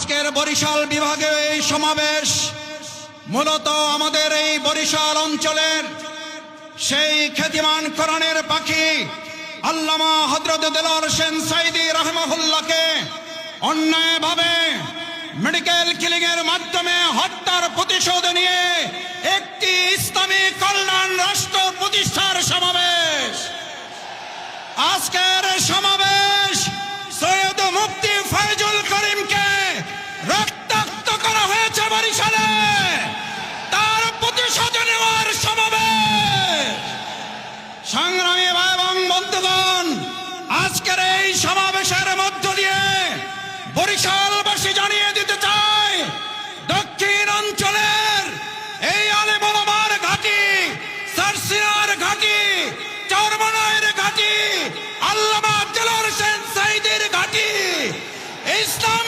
আজকের বরিশাল বিভাগে এই সমাবেশ মূলত আমাদের এই বরিশাল অঞ্চলের সেই খ্যাতিমান করণের পাখি আল্লামা হজরত দেলার সেন সাইদি রহমহুল্লাহকে অন্যায়ভাবে মেডিকেল ক্লিনিকের মাধ্যমে হত্যার সংগ্রামী এবং বন্ধুগণ, আজকের এই সমাবেশের মধ্য দিয়ে বরিশালবাসী জানিয়ে দিতে চাই, দক্ষিণ অঞ্চলের এই আলিমার ঘাটি, সারসিনার ঘাটি চরমনায়ের ঘাটি আল্লাহ জেলার সেন সাইদের ঘাটি ইসলাম